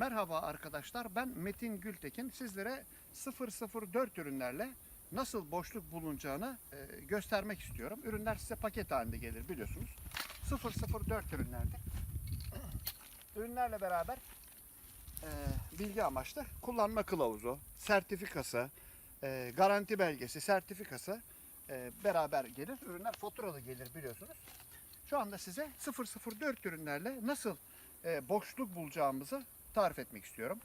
Merhaba arkadaşlar ben Metin Gültekin sizlere 004 ürünlerle nasıl boşluk bulunacağını e, göstermek istiyorum. Ürünler size paket halinde gelir biliyorsunuz. 004 ürünlerdir. Ürünlerle beraber e, bilgi amaçlı kullanma kılavuzu, sertifikası, e, garanti belgesi, sertifikası beraber gelir. Ürünler faturalı gelir biliyorsunuz. Şu anda size 004 ürünlerle nasıl boşluk bulacağımızı tarif etmek istiyorum.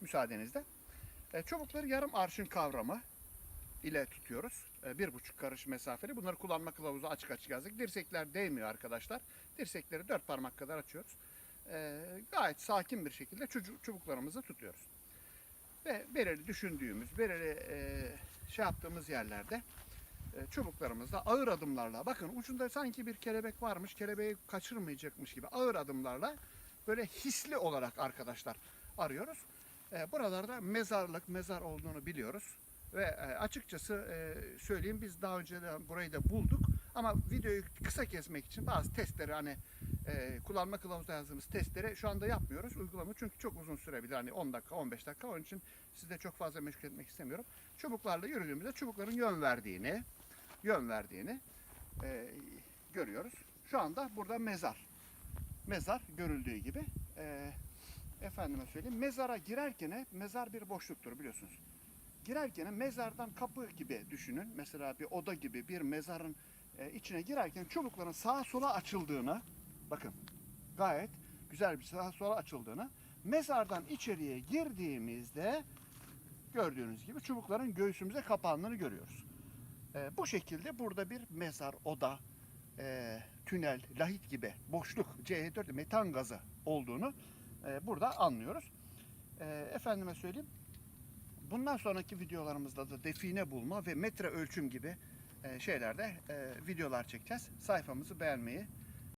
Müsaadenizle. E, çubukları yarım arşın kavramı ile tutuyoruz. E, bir buçuk karış mesafeli. Bunları kullanma kılavuzu açık açık yazdık. Dirsekler değmiyor arkadaşlar. Dirsekleri dört parmak kadar açıyoruz. E, gayet sakin bir şekilde çubuklarımızı tutuyoruz. Ve belirli düşündüğümüz, belirli şey yaptığımız yerlerde çubuklarımızda ağır adımlarla bakın ucunda sanki bir kelebek varmış kelebeği kaçırmayacakmış gibi ağır adımlarla böyle hisli olarak arkadaşlar arıyoruz. E, buralarda mezarlık mezar olduğunu biliyoruz ve e, açıkçası e, söyleyeyim biz daha önce de burayı da bulduk ama videoyu kısa kesmek için bazı testleri hani e, kullanma kılavuzda yazdığımız testleri şu anda yapmıyoruz uygulama çünkü çok uzun sürebilir hani 10 dakika 15 dakika onun için sizi de çok fazla meşgul etmek istemiyorum. Çubuklarla yürüdüğümüzde çubukların yön verdiğini yön verdiğini e, görüyoruz. Şu anda burada mezar. Mezar görüldüğü gibi. E, efendime söyleyeyim. Mezara girerken mezar bir boşluktur biliyorsunuz. Girerken mezardan kapı gibi düşünün. Mesela bir oda gibi bir mezarın e, içine girerken çubukların sağa sola açıldığını bakın gayet güzel bir sağa sola açıldığını mezardan içeriye girdiğimizde gördüğünüz gibi çubukların göğsümüze kapandığını görüyoruz. E, bu şekilde burada bir mezar, oda, e, tünel, lahit gibi boşluk, CH4 metan gazı olduğunu e, burada anlıyoruz. E, efendime söyleyeyim, bundan sonraki videolarımızda da define bulma ve metre ölçüm gibi e, şeylerde e, videolar çekeceğiz. Sayfamızı beğenmeyi